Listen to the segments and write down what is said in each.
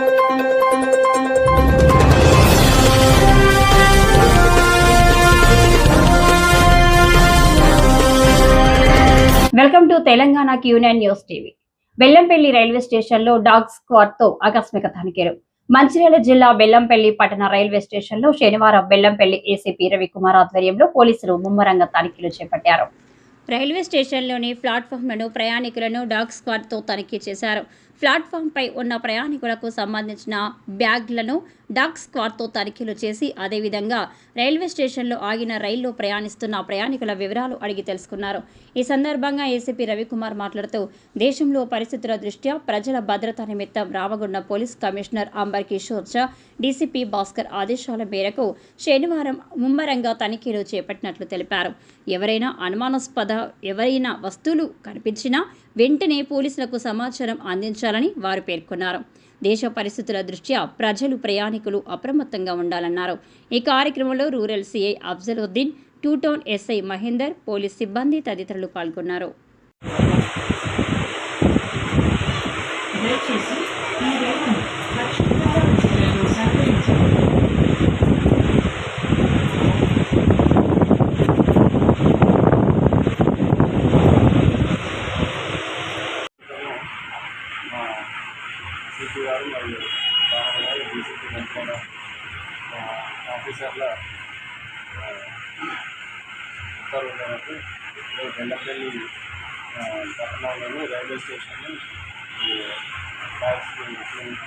Welcome to Telangana union news TV. Bellampalli railway స్టేషన్లో dog స్క్వాడ్తో ఆకస్మిక తనిఖీలు. మంచిర్యాల జిల్లా బెల్లంపల్లి పట్టణ రైల్వే స్టేషన్లో శనివారం బెల్లంపల్లి ఏసీపీ రవికుమార్ ఆధ్వర్యంలో పోలీసులు ముమ్మరంగా తనిఖీలు చేపట్టారు. రైల్వే స్టేషన్లోని ప్లాట్ఫామ్లను ప్రయాణికులను డాగ్ స్క్వాడ్తో తనిఖీ చేశారు. ప్లాట్ఫామ్పై ఉన్న ప్రయాణికులకు సంబంధించిన బ్యాగ్లను డాగ్ స్క్వాడ్తో తనిఖీలు చేసి అదేవిధంగా రైల్వే స్టేషన్లో ఆగిన రైల్లో ప్రయాణిస్తున్న ప్రయాణికుల వివరాలు అడిగి తెలుసుకున్నారు. ఈ సందర్భంగా ఏసీపీ రవికుమార్ మాట్లాడుతూ దేశంలో పరిస్థితుల దృష్ట్యా ప్రజల భద్రత నిమిత్తం రావగొండ police commissioner Amber Kishore Jha DCP Bhaskar ఆదేశాల మేరకు శనివారం ముమ్మరంగా తనిఖీలు చేపట్టినట్లు తెలిపారు. ఎవరైనా అనుమానాస్పద ఎవరైనా వస్తువులు కనిపించినా వెంటనే పోలీసులకు సమాచారం అందించాలని వారు పేర్కొన్నారు. దేశ పరిస్థితుల దృష్ట్యా ప్రజలు ప్రయాణికులు అప్రమత్తంగా ఉండాలన్నారు. ఈ కార్యక్రమంలో rural CI Afzaluddin two town SI Mahender police సిబ్బంది తదితరులు పాల్గొన్నారు. దయచేసి ఈ రైలును ఎస్పీ గారు మరియు రాహుల్ గారు డీసీపీ వెంకన్న ఆఫీసర్ల ఆ, ఉత్తర్వుల మేరకు రేపు బెల్లంపల్లి పట్టణంలోని రైల్వే స్టేషన్ బ్యాగ్స్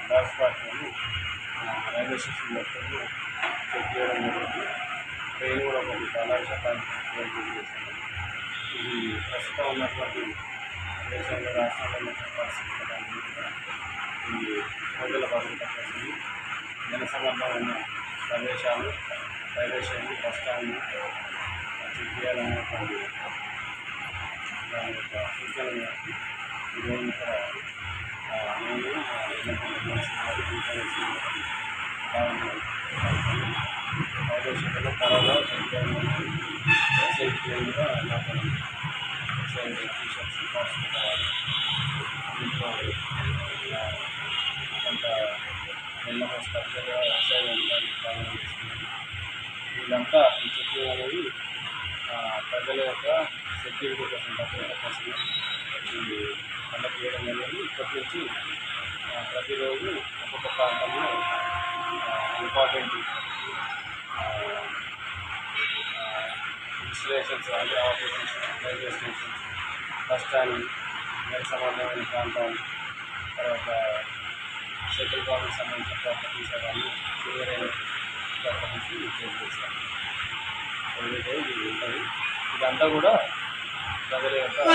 బ్యాగ్స్ పార్టీని రైల్వే స్టేషన్ మొత్తం చెక్ చేయడం జరిగింది. ట్రైన్ కూడా కొన్ని పలారి శతాబ్దం ఇది ప్రస్తుతం ఉన్నటువంటి దేశంలో రాష్ట్రంలో ఉన్న పరిస్థితి ఈ ప్రజల భద్రత కోసం జన సంబంధమైన ప్రదేశాలు రైల్వే స్టేషన్ బస్ స్టాండ్ చేయాలనేటువంటి దాని యొక్క సూచనలు ఈరోజు ఇక్కడ నేను రైల్వే స్టేషన్లో త్వరగా నాకు దీంట్లో ఆ, కొంత నిన్న స్ట్రక్చర్గా ఎక్సైజ్ ఉండడానికి ప్రారంభం చేస్తున్నాను వీళ్ళంతా ఈ చెక్కింగ్ అనేది ఆ, ప్రజల యొక్క సెక్యూరిటీ కోసం భద్రత కోసం ఈ కండక్ట్ చేయడం అనేది ఇప్పటి నుంచి ఆ, ప్రతిరోజు ఒక్కొక్క ప్రాంతంలో ఇంపార్టెంట్ ఇన్స్టలేషన్స్ అంటే offices railway stations Bus stand దానికి సంబంధమైన ప్రాంతాలు తర్వాత సెటిల్ కాలనీకి సంబంధించిన ప్రాపర్టీస్ అవన్నీ క్లియర్ అయిన ప్రాపర్టీస్ చేసి చేస్తాను ఇది ఉంటుంది. ఇదంతా కూడా ప్రజల యొక్క